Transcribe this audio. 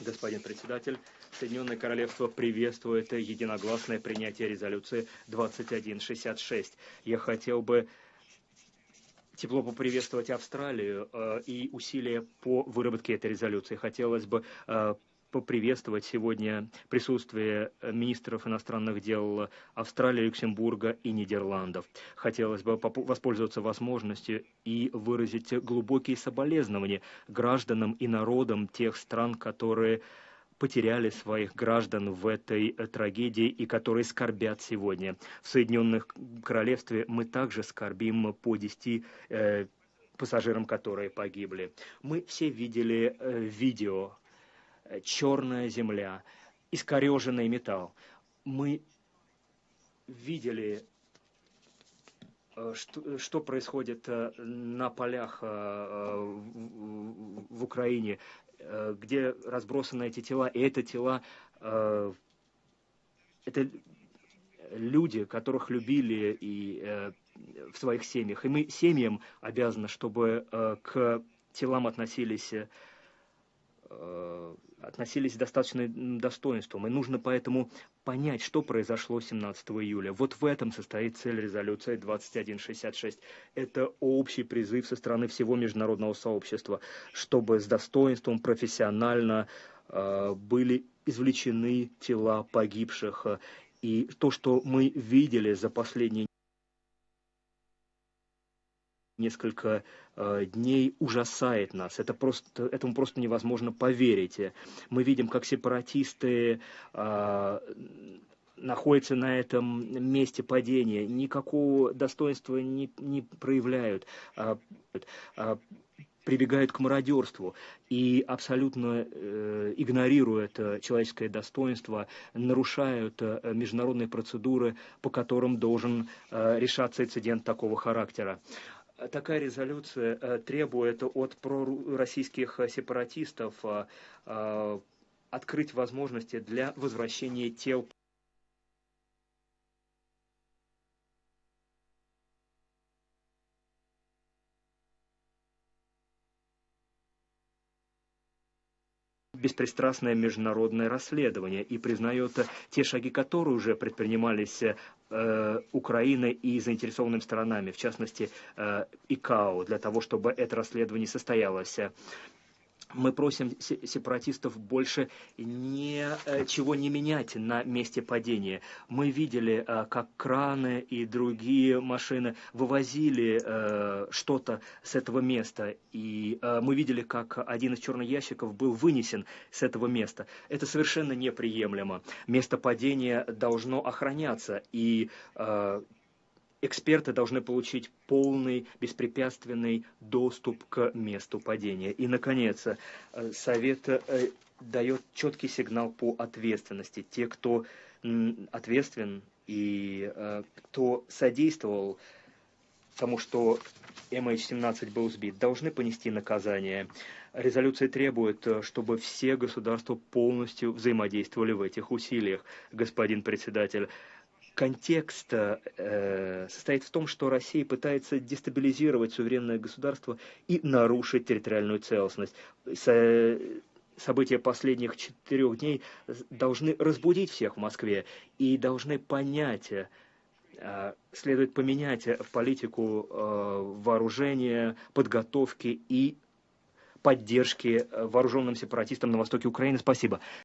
Господин председатель, Соединенное Королевство приветствует единогласное принятие резолюции 2166. Я хотел бы тепло поприветствовать Австралию э, и усилия по выработке этой резолюции. Хотелось бы э, поприветствовать сегодня присутствие министров иностранных дел Австралии, Люксембурга и Нидерландов. Хотелось бы воспользоваться возможностью и выразить глубокие соболезнования гражданам и народам тех стран, которые потеряли своих граждан в этой трагедии и которые скорбят сегодня. В Соединенных Королевстве мы также скорбим по 10 э, пассажирам, которые погибли. Мы все видели э, видео черная земля, искореженный металл. Мы видели, э, что, что происходит э, на полях э, в Украине, где разбросаны эти тела, и это тела, это люди, которых любили и в своих семьях. И мы семьям обязаны, чтобы к телам относились относились с достаточным достоинством. И нужно поэтому понять, что произошло 17 июля. Вот в этом состоит цель резолюции 2166. Это общий призыв со стороны всего международного сообщества, чтобы с достоинством профессионально э, были извлечены тела погибших. И то, что мы видели за последние несколько э, дней ужасает нас. Это просто, этому просто невозможно поверить. Мы видим, как сепаратисты э, находятся на этом месте падения, никакого достоинства не, не проявляют, э, э, прибегают к мародерству и абсолютно э, игнорируют человеческое достоинство, нарушают э, международные процедуры, по которым должен э, решаться инцидент такого характера такая резолюция э, требует от пророссийских сепаратистов э, э, открыть возможности для возвращения тел беспристрастное международное расследование и признает те шаги, которые уже предпринимались э, Украиной и заинтересованными сторонами, в частности э, ИКАО, для того, чтобы это расследование состоялось мы просим сепаратистов больше ничего э, не менять на месте падения. Мы видели, э, как краны и другие машины вывозили э, что-то с этого места. И мы видели, как один из черных ящиков был вынесен с этого места. Это совершенно неприемлемо. Место падения должно охраняться. И эксперты должны получить полный, беспрепятственный доступ к месту падения. И, наконец, э, Совет э, дает четкий сигнал по ответственности. Те, кто ответственен и э, кто содействовал тому, что MH17 был сбит, должны понести наказание. Резолюция требует, чтобы все государства полностью взаимодействовали в этих усилиях, господин председатель контекст э, состоит в том, что Россия пытается дестабилизировать суверенное государство и нарушить территориальную целостность. С, события последних четырех дней должны разбудить всех в Москве и должны понять, э, следует поменять политику э, вооружения, подготовки и поддержки вооруженным сепаратистам на востоке Украины. Спасибо.